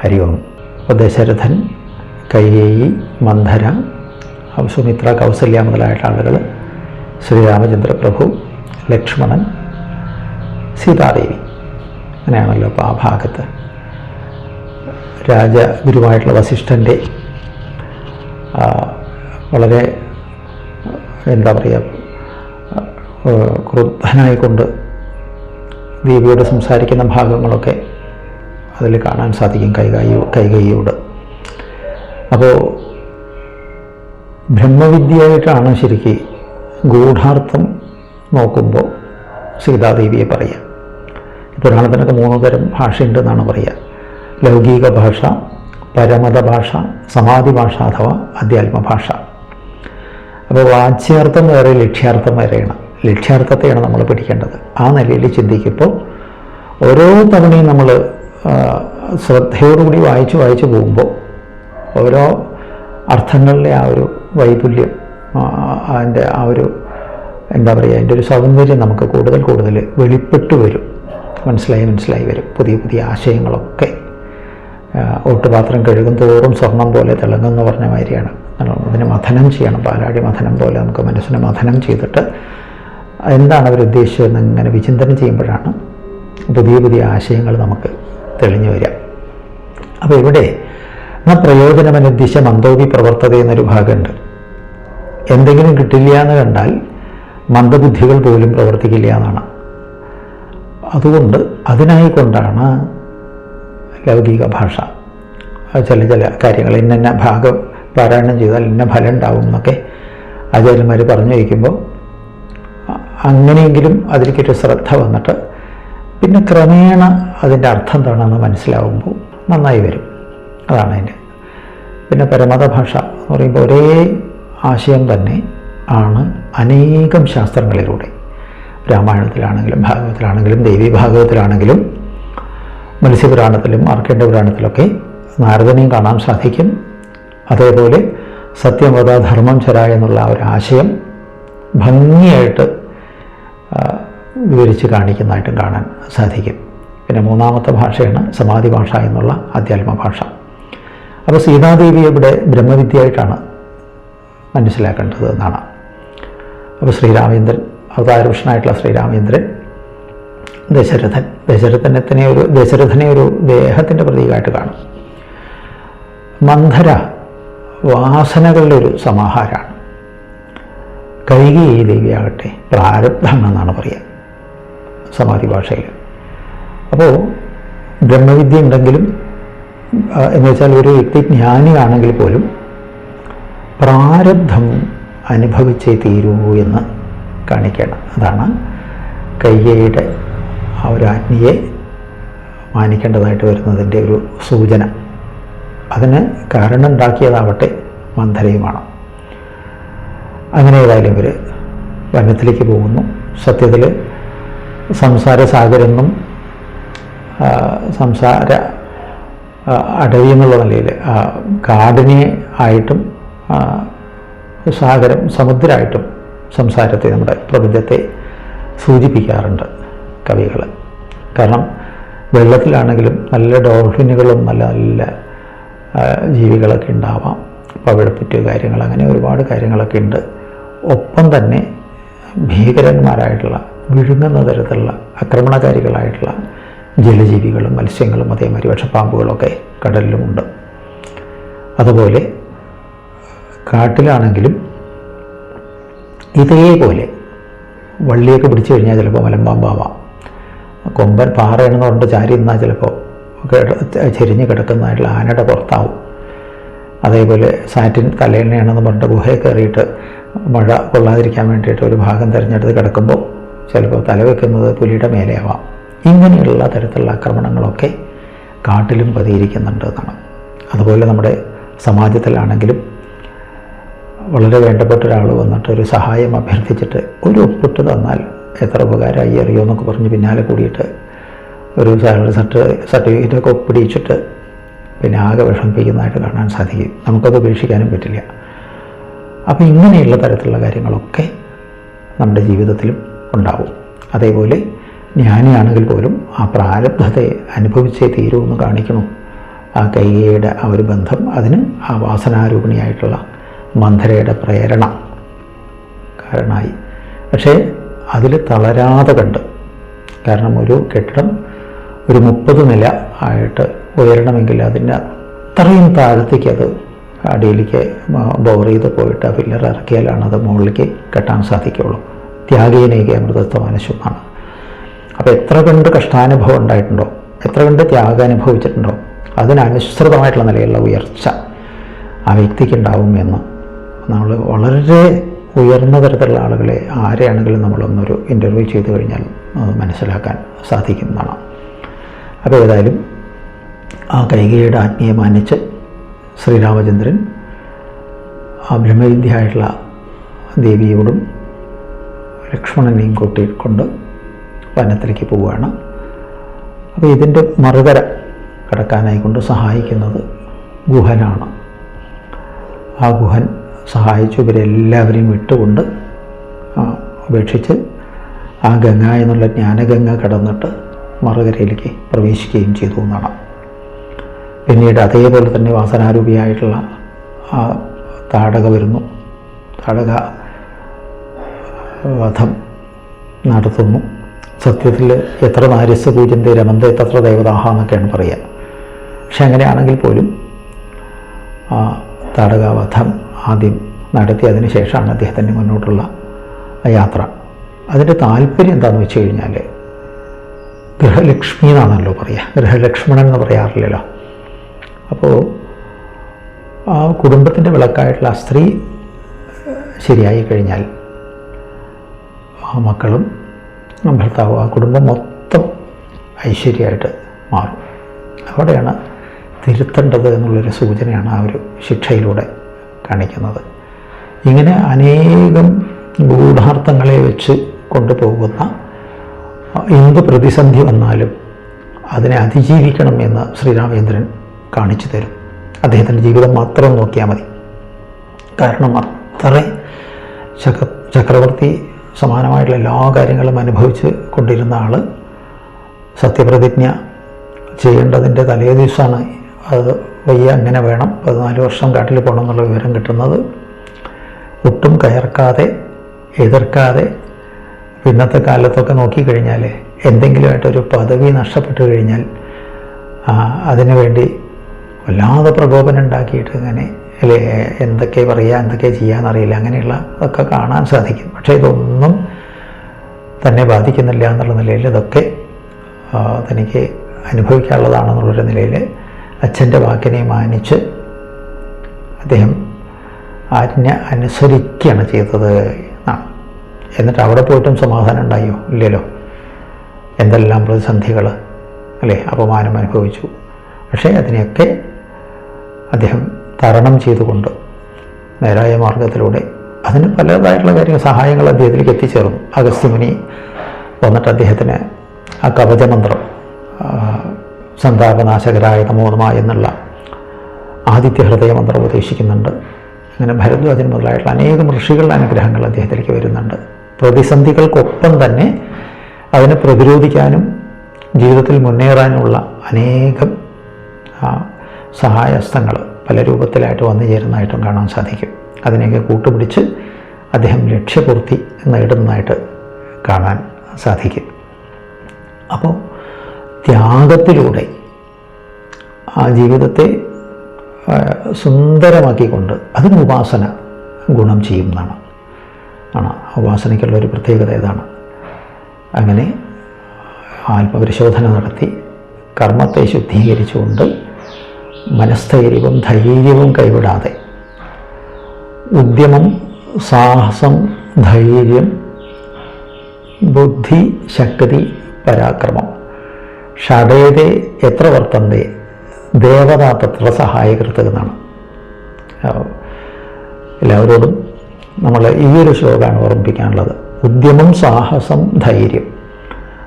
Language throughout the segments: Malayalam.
ഹരി ഓം അപ്പോൾ ദശരഥൻ കൈകേയി മന്ധര സുമിത്ര കൗസല്യ മുതലായിട്ട് ആളുകൾ ശ്രീരാമചന്ദ്രപ്രഭു ലക്ഷ്മണൻ സീതാദേവി അങ്ങനെയാണല്ലോ അപ്പോൾ ആ ഭാഗത്ത്. രാജഗുരുവായിട്ടുള്ള വസിഷ്ഠന്റെ വളരെ എന്താ പറയുക ക്രുദ്ധനായിക്കൊണ്ട് ദേവിയോട് സംസാരിക്കുന്ന ഭാഗങ്ങളൊക്കെ അതിൽ കാണാൻ സാധിക്കും കൈകായി കൈകൈയോട് അപ്പോൾ ബ്രഹ്മവിദ്യയായിട്ടാണ് ശരിക്ക് ഗൂഢാർത്ഥം നോക്കുമ്പോൾ സീതാദേവിയെ പറയുക. പുരാണത്തിനൊക്കെ മൂന്ന് തരം ഭാഷയുണ്ടെന്നാണ് പറയുക. ലൗകിക ഭാഷ പരമത ഭാഷ സമാധി ഭാഷ അഥവാ അധ്യാത്മ ഭാഷ. അപ്പോൾ വാച്യാർത്ഥം വേറെ ലക്ഷ്യാർത്ഥം വരെയാണ് ലക്ഷ്യാർത്ഥത്തെയാണ് നമ്മൾ പഠിക്കേണ്ടത്. ആ നിലയിൽ ചിന്തിക്കുമ്പോൾ ഓരോ തവണയും നമ്മൾ ശ്രദ്ധയോടുകൂടി വായിച്ച് വായിച്ച് പോകുമ്പോൾ ഓരോ അർത്ഥങ്ങളിലെ ആ ഒരു വൈപുല്യം അതിന്റെ ആ ഒരു എന്താ പറയുക അതിന്റെ ഒരു സൗന്ദര്യം നമുക്ക് കൂടുതൽ കൂടുതൽ വെളിപ്പെട്ട് വരും. മനസ്സിലായി മനസ്സിലായി വരും. പുതിയ പുതിയ ആശയങ്ങളൊക്കെ ഓട്ടുപാത്രം കഴുകും തോറും സ്വർണം പോലെ തിളങ്ങുന്ന പറഞ്ഞ മാതിരിയാണ്. അതിന് മഥനം ചെയ്യണം പാലാടി മഥനം പോലെ നമുക്ക് മനസ്സിനെ മഥനം ചെയ്തിട്ട് എന്താണ് അവരുദ്ദേശിച്ചതെന്ന് ഇങ്ങനെ വിചിന്തനം ചെയ്യുമ്പോഴാണ് പുതിയ പുതിയ ആശയങ്ങൾ നമുക്ക് തെളിഞ്ഞു വരിക അപ്പോൾ ഇവിടെ ന ദിശ മന്ദോപി പ്രവർത്തത എന്നൊരു ഭാഗമുണ്ട്. എന്തെങ്കിലും കിട്ടില്ല എന്ന് കണ്ടാൽ മന്ദബുദ്ധികൾ പോലും പ്രവർത്തിക്കില്ല എന്നാണ്. അതുകൊണ്ട് അതിനായി കൊണ്ടാണ് ലൗകിക ഭാഷ. ചില ചില കാര്യങ്ങൾ ഇന്ന ഭാഗം പാരായണം ചെയ്താൽ ഇന്ന ഫലം ഉണ്ടാവും എന്നൊക്കെ ആചാര്യന്മാർ പറഞ്ഞു വയ്ക്കുമ്പോൾ അങ്ങനെയെങ്കിലും അതിലേക്കൊരു ശ്രദ്ധ വന്നിട്ട് പിന്നെ ക്രമേണ അതിന്റെ അർത്ഥം എന്താണെന്ന് മനസ്സിലാവുമ്പോൾ നന്നായി വരും. അതാണ് അതിന്റെ. പിന്നെ പരമത ഭാഷ എന്ന് പറയുമ്പോൾ ഒരേ ആശയം തന്നെ ആണ് അനേകം ശാസ്ത്രങ്ങളിലൂടെ. രാമായണത്തിലാണെങ്കിലും ഭാഗവതത്തിലാണെങ്കിലും ദേവി ഭാഗവതത്തിലാണെങ്കിലും മത്സ്യപുരാണത്തിലും മാർക്കണ്ഡ പുരാണത്തിലൊക്കെ നാരദനെയും കാണാൻ സാധിക്കും. അതേപോലെ സത്യമത ധർമ്മം ചര എന്നുള്ള ഒരു ആശയം ഭംഗിയായിട്ട് വിവരിച്ച് കാണിക്കുന്നതായിട്ടും കാണാൻ സാധിക്കും. പിന്നെ മൂന്നാമത്തെ ഭാഷയാണ് സമാധി ഭാഷ എന്നുള്ള അധ്യാത്മ ഭാഷ. അപ്പോൾ സീതാദേവി ഇവിടെ ബ്രഹ്മവിദ്യയായിട്ടാണ് മനസ്സിലാക്കേണ്ടത് എന്നാണ്. അപ്പോൾ ശ്രീരാമേന്ദ്രൻ അവതാരപുരുഷനായിട്ടുള്ള ശ്രീരാമേന്ദ്രൻ ദശരഥൻ. ദശരഥനത്തിനെ ഒരു ദശരഥനെ ഒരു ദേഹത്തിന്റെ പ്രതീകമായിട്ട് കാണും. മന്ധര വാസനകളുടെ ഒരു സമാഹാരമാണ്. കൈകി ദേവിയാകട്ടെ പ്രാരബ്ധം എന്നാണ് പറയുക. സമാധി ഭാഷയിൽ അപ്പോൾ ബ്രഹ്മവിദ്യ ഉണ്ടെങ്കിലും എന്ന് വെച്ചാൽ ഒരു വ്യക്തി ജ്ഞാനിയാണെങ്കിൽ പോലും പ്രാരബ്ധം അനുഭവിച്ചേ തീരൂ എന്ന് കാണിക്കണം. അതാണ് കയ്യയുടെ ആ ഒരു ആജ്ഞയെ മാനിക്കേണ്ടതായിട്ട് വരുന്നതിന്റെ ഒരു സൂചന. അതിന് കാരണം ഉണ്ടാക്കിയതാവട്ടെ മന്ധരയുമാണ് അങ്ങനെ ഏതായാലും ഇവർ വനത്തിലേക്ക് പോകുന്നു. സത്യത്തിൽ സംസാര സാഗരെന്നും സംസാര അടവി എന്നുള്ള നിലയിൽ കാടിനെ ആയിട്ടും സാഗരം സമുദ്രമായിട്ടും സംസാരത്തെ നമ്മുടെ പ്രപഞ്ചത്തെ സൂചിപ്പിക്കാറുണ്ട് കവികൾ കാരണം വെള്ളത്തിലാണെങ്കിലും നല്ല ഡോൾഫിനുകളും നല്ല നല്ല ജീവികളൊക്കെ ഉണ്ടാവാം. പവിഴപ്പുറ്റ് കാര്യങ്ങൾ അങ്ങനെ ഒരുപാട് കാര്യങ്ങളൊക്കെ ഉണ്ട്. ഒപ്പം തന്നെ ഭീകരന്മാരായിട്ടുള്ള വിഴുങ്ങുന്ന തരത്തിലുള്ള ആക്രമണകാരികളായിട്ടുള്ള ജലജീവികളും മത്സ്യങ്ങളും അതേമാതിരി വിഷപ്പാമ്പുകളൊക്കെ കടലിലുമുണ്ട്. അതുപോലെ കാട്ടിലാണെങ്കിലും ഇതേപോലെ വള്ളിയൊക്കെ പിടിച്ചു കഴിഞ്ഞാൽ ചിലപ്പോൾ മലമ്പാമ്പാവാം. കൊമ്പൻ പാറയാണെന്ന് പറഞ്ഞിട്ട് ചാരി നിന്നാൽ ചിലപ്പോൾ ചെരിഞ്ഞ് കിടക്കുന്നതായിട്ടുള്ള ആനയുടെ പുറത്താവും. അതേപോലെ സാറ്റിൻ തലേണയാണെന്ന് പറഞ്ഞിട്ട് ഗുഹയിൽ കയറിയിട്ട് മഴ കൊള്ളാതിരിക്കാൻ വേണ്ടിയിട്ട് ഒരു ഭാഗം തിരഞ്ഞെടുത്ത് കിടക്കുമ്പോൾ ചിലപ്പോൾ തലവെക്കുന്നത് പുലിയുടെ മേലെയാവാം. ഇങ്ങനെയുള്ള തരത്തിലുള്ള ആക്രമണങ്ങളൊക്കെ കാട്ടിലും പതിയിരിക്കുന്നുണ്ട് എന്നാണ്. അതുപോലെ നമ്മുടെ സമാജത്തിലാണെങ്കിലും വളരെ വേണ്ടപ്പെട്ട ഒരാൾ വന്നിട്ട് ഒരു സഹായം അഭ്യർത്ഥിച്ചിട്ട് ഒരു ഒപ്പിട്ട് തന്നാൽ എത്ര ഉപകാരമായി അറിയോ എന്നൊക്കെ പറഞ്ഞ് പിന്നാലെ കൂടിയിട്ട് ഒരു സാലറി സർട്ട് സർട്ടിഫിക്കറ്റൊക്കെ ഒപ്പിടിച്ചിട്ട് പിന്നെ ആകെ വിഷമിപ്പിക്കുന്നതായിട്ട് കാണാൻ സാധിക്കും. നമുക്കത് ഉപേക്ഷിക്കാനും പറ്റില്ല. അപ്പോൾ ഇങ്ങനെയുള്ള തരത്തിലുള്ള കാര്യങ്ങളൊക്കെ നമ്മുടെ ജീവിതത്തിലും ഉണ്ടാവും. അതേപോലെ ജ്ഞാനിയാണെങ്കിൽ പോലും ആ പ്രാരബ്ധത്തെ അനുഭവിച്ചേ തീരൂ എന്ന് കാണിക്കണം ആ കൈകയുടെ ആ ഒരു ബന്ധം അതിന് ആ വാസനാരൂപിണിയായിട്ടുള്ള മന്ധരയുടെ പ്രേരണ കാരണമായി. പക്ഷേ അതിൽ തളരാതെ കണ്ട് കാരണം ഒരു കെട്ടിടം ഒരു മുപ്പത് നില ആയിട്ട് ഉയരണമെങ്കിൽ അതിന്റെ അത്രയും താഴത്തേക്ക് അത് അടിയിലേക്ക് ബോർ ചെയ്ത് പോയിട്ട് ആ പില്ലർ ഇറക്കിയാലാണ് അത് മുകളിലേക്ക് കെട്ടാൻ സാധിക്കുകയുള്ളൂ. ത്യാഗീനേക അമൃതത്വം അനുശുമാണ് അപ്പോൾ എത്ര കണ്ട് കഷ്ടാനുഭവം ഉണ്ടായിട്ടുണ്ടോ? എത്ര കണ്ട് ത്യാഗം അനുഭവിച്ചിട്ടുണ്ടോ? അതിനനുസൃതമായിട്ടുള്ള നിലയിലുള്ള ഉയർച്ച ആ വ്യക്തിക്ക് ഉണ്ടാവും എന്ന് നമ്മൾ വളരെ ഉയർന്ന തരത്തിലുള്ള ആളുകളെ ആരെയാണെങ്കിലും നമ്മളൊന്നൊരു ഇന്റർവ്യൂ ചെയ്തു കഴിഞ്ഞാൽ മനസ്സിലാക്കാൻ സാധിക്കുന്നതാണ് അപ്പോൾ ഏതായാലും ആ കൈകയുടെ ആത്മീയ മാനിച്ച് ശ്രീരാമചന്ദ്രൻ ആ ബ്രഹ്മവിദ്യയായിട്ടുള്ള ദേവിയോടും ലക്ഷ്മണനെയും കൂട്ടി കൊണ്ട് വനത്തിലേക്ക് പോവുകയാണ്. അപ്പോൾ ഇതിന്റെ മറുകര കടക്കാനായി കൊണ്ട് സഹായിക്കുന്നത് ഗുഹനാണ്. ആ ഗുഹൻ സഹായിച്ചു. ഇവരെല്ലാവരെയും വിട്ടുകൊണ്ട് അപേക്ഷിച്ച് ആ ഗംഗ എന്നുള്ള ജ്ഞാനഗംഗ കടന്നിട്ട് മറുകരയിലേക്ക് പ്രവേശിക്കുകയും ചെയ്തു എന്നാണ്. പിന്നീട് അതേപോലെ തന്നെ വാസനാരൂപിയായിട്ടുള്ള ആ താടക വരുന്നു. താടക വധം നടത്തുന്നു. സത്യത്തിൽ എത്ര നാര്യസ് പൂജ്യത്തെ രമന്ത എത്ര ദേവതാഹ എന്നൊക്കെയാണ് പറയുക പക്ഷെ അങ്ങനെയാണെങ്കിൽ പോലും ആ താടകാവധം ആദ്യം നടത്തി അതിന് ശേഷമാണ് അദ്ദേഹത്തിന്റെ മുന്നോട്ടുള്ള യാത്ര. അതിന്റെ താല്പര്യം എന്താണെന്ന് വെച്ച് കഴിഞ്ഞാൽ ഗൃഹലക്ഷ്മി എന്നാണല്ലോ പറയുക ഗൃഹലക്ഷ്മണൻ എന്ന് പറയാറില്ലല്ലോ. അപ്പോൾ ആ കുടുംബത്തിന്റെ വിളക്കായിട്ടുള്ള സ്ത്രീ ശരിയായി കഴിഞ്ഞാൽ ആ മക്കളും ഭർത്താവും ആ കുടുംബം മൊത്തം ഐശ്വര്യമായിട്ട് മാറും. അവിടെയാണ് തിരുത്തേണ്ടത് എന്നുള്ളൊരു സൂചനയാണ് ആ ഒരു ശിക്ഷയിലൂടെ കാണിക്കുന്നത്. ഇങ്ങനെ അനേകം ഗൂഢാർത്ഥങ്ങളെ വെച്ച് കൊണ്ടുപോകുന്ന എന്ത് പ്രതിസന്ധി വന്നാലും അതിനെ അതിജീവിക്കണം എന്ന് ശ്രീരാമചന്ദ്രൻ കാണിച്ചു തരും. അദ്ദേഹത്തിന്റെ ജീവിതം മാത്രം നോക്കിയാൽ മതി. കാരണം അത്ര ചക്ര ചക്രവർത്തി സമാനമായിട്ടുള്ള എല്ലാ കാര്യങ്ങളും അനുഭവിച്ച് കൊണ്ടിരുന്ന ആൾ സത്യപ്രതിജ്ഞ ചെയ്യേണ്ടതിന്റെ തലേ ദിവസമാണ് അത് വയ്യ അങ്ങനെ വേണം. പതിനാല് വർഷം കാട്ടിൽ പോകണം എന്നുള്ള വിവരം കിട്ടുന്നത്. ഒട്ടും കയർക്കാതെ എതിർക്കാതെ ഇന്നത്തെ കാലത്തൊക്കെ നോക്കിക്കഴിഞ്ഞാൽ എന്തെങ്കിലുമായിട്ടൊരു പദവി നഷ്ടപ്പെട്ടു കഴിഞ്ഞാൽ അതിനുവേണ്ടി അതിനു വേണ്ടി വല്ലാതെ പ്രകോപനം ഉണ്ടാക്കിയിട്ട് ഇങ്ങനെ അല്ലേ എന്തൊക്കെ പറയുക എന്തൊക്കെ ചെയ്യാമെന്നറിയില്ല അങ്ങനെയുള്ള ഒക്കെ കാണാൻ സാധിക്കും. പക്ഷേ ഇതൊന്നും തന്നെ ബാധിക്കുന്നില്ല എന്നുള്ള നിലയിൽ ഇതൊക്കെ തനിക്ക് അനുഭവിക്കാനുള്ളതാണെന്നുള്ളൊരു നിലയിൽ അച്ഛന്റെ വാക്കിനെ മാനിച്ച് അദ്ദേഹം ആജ്ഞ അനുസരിക്കുകയാണ് ചെയ്തത് എന്നാണ്. എന്നിട്ട് അവിടെ പോയിട്ടും സമാധാനം ഉണ്ടായോ? ഇല്ലല്ലോ. എന്തെല്ലാം പ്രതിസന്ധികൾ അല്ലേ അപമാനം അനുഭവിച്ചു. പക്ഷേ അതിനെയൊക്കെ അദ്ദേഹം തരണം ചെയ്തുകൊണ്ട് നേരായ മാർഗത്തിലൂടെ അതിന് പലതായിട്ടുള്ള കാര്യങ്ങൾ സഹായങ്ങൾ അദ്ദേഹത്തിലേക്ക് എത്തിച്ചേർന്നു. അഗസ്ത്യമുനി വന്നിട്ട് അദ്ദേഹത്തിന് ആ കവചമന്ത്രം സന്താപനാശകരായ നമോനമ എന്നുള്ള ആദിത്യ ഹൃദയമന്ത്രം ഉപദേശിക്കുന്നുണ്ട്. അങ്ങനെ ഭരദ്വാജൻ മുതലായിട്ടുള്ള അനേകം ഋഷികളുടെ അനുഗ്രഹങ്ങൾ അദ്ദേഹത്തിലേക്ക് വരുന്നുണ്ട്. പ്രതിസന്ധികൾക്കൊപ്പം തന്നെ അതിനെ പ്രതിരോധിക്കാനും ജീവിതത്തിൽ മുന്നേറാനുമുള്ള അനേകം സഹായസ്ഥങ്ങൾ പല രൂപത്തിലായിട്ട് വന്നു ചേരുന്നതായിട്ടും കാണാൻ സാധിക്കും. അതിനെയൊക്കെ കൂട്ടുപിടിച്ച് അദ്ദേഹം ലക്ഷ്യപൂർത്തി നേടുന്നതായിട്ട് കാണാൻ സാധിക്കും. അപ്പോൾ ത്യാഗത്തിലൂടെ ആ ജീവിതത്തെ സുന്ദരമാക്കിക്കൊണ്ട് അതിന് ഉപാസന ഗുണം ചെയ്യുന്നതാണ്. ആണ്. ഉപാസനയ്ക്കുള്ള ഒരു പ്രത്യേകത ഇതാണ് അങ്ങനെ ആത്മപരിശോധന നടത്തി കർമ്മത്തെ ശുദ്ധീകരിച്ചുകൊണ്ട് മനസ്ഥൈര്യവും ധൈര്യവും കൈവിടാതെ. ഉദ്യമം സാഹസം ധൈര്യം ബുദ്ധി ശക്തി പരാക്രമം. ഷടേതെ എത്ര വർത്തന്തേ ദേവത തത്ര സഹായകൃത്ത് എന്നാണ് എല്ലാവരോടും നമ്മൾ ഈ ഒരു ശ്ലോകമാണ് ഓർമ്മിപ്പിക്കാനുള്ളത്. ഉദ്യമം സാഹസം ധൈര്യം.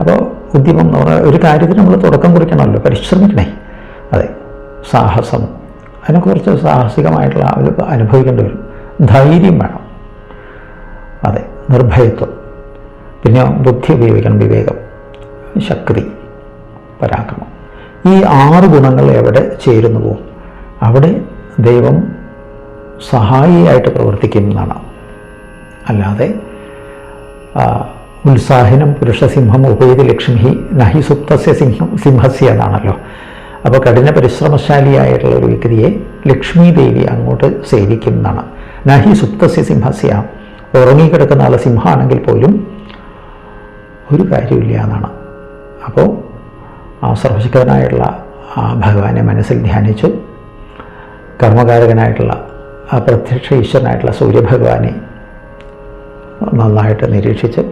അപ്പോൾ ഉദ്യമം എന്ന് പറഞ്ഞാൽ ഒരു കാര്യത്തിന് നമ്മൾ തുടക്കം കുറിക്കണമല്ലോ പരിശ്രമിക്കണേ. സാഹസം. അതിനെ കുറച്ച് സാഹസികമായിട്ടുള്ള ഒരു അനുഭവിക്കേണ്ടി വരും. ധൈര്യം വേണം. അതെ നിർഭയത്വം. പിന്നെ ബുദ്ധി ഉപയോഗിക്കണം വിവേകം. ശക്തി പരാക്രമം. ഈ ആറ് ഗുണങ്ങൾ എവിടെ ചേരുന്നു പോകും അവിടെ ദൈവം സഹായിയായിട്ട് പ്രവർത്തിക്കും എന്നാണ് അല്ലാതെ ഉത്സാഹിനം പുരുഷസിംഹം ഉപേതി ലക്ഷ്മി നഹി സുപ്തസ്യ സിംഹം സിംഹസ്യ എന്നാണല്ലോ. അപ്പോൾ കഠിന പരിശ്രമശാലിയായിട്ടുള്ള ഒരു വ്യക്തിയെ ലക്ഷ്മി ദേവി അങ്ങോട്ട് സേവിക്കും എന്നാണ് നഹി സുപ്തസ്യ സിംഹസ്യ. ഉറങ്ങിക്കിടക്കുന്ന ആൾ സിംഹമാണെങ്കിൽ പോലും ഒരു കാര്യമില്ല എന്നാണ്. അപ്പോൾ ആ സർവശക്തനായിട്ടുള്ള ആ ഭഗവാനെ മനസ്സിൽ ധ്യാനിച്ചു. കർമ്മകാരകനായിട്ടുള്ള ആ പ്രത്യക്ഷ ഈശ്വരനായിട്ടുള്ള സൂര്യഭഗവാനെ നന്നായിട്ട് നിരീക്ഷിച്ച്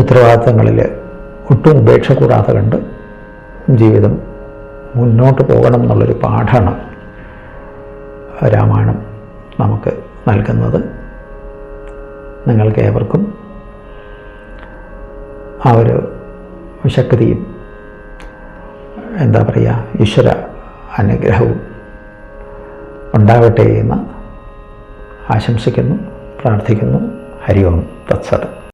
ഉത്തരവാദിത്തങ്ങളിൽ ഒട്ടും ഉപേക്ഷ കൂടാതെ കണ്ട് ജീവിതം മുന്നോട്ട് പോകണം എന്നുള്ളൊരു പാഠമാണ് രാമായണം നമുക്ക് നൽകുന്നത്. നിങ്ങൾക്ക് ഏവർക്കും ആ ഒരു ശക്തിയും എന്താ പറയുക ഈശ്വര അനുഗ്രഹവും ഉണ്ടാവട്ടെ എന്ന് ആശംസിക്കുന്നു പ്രാർത്ഥിക്കുന്നു. ഹരി ഓം തത്സത്.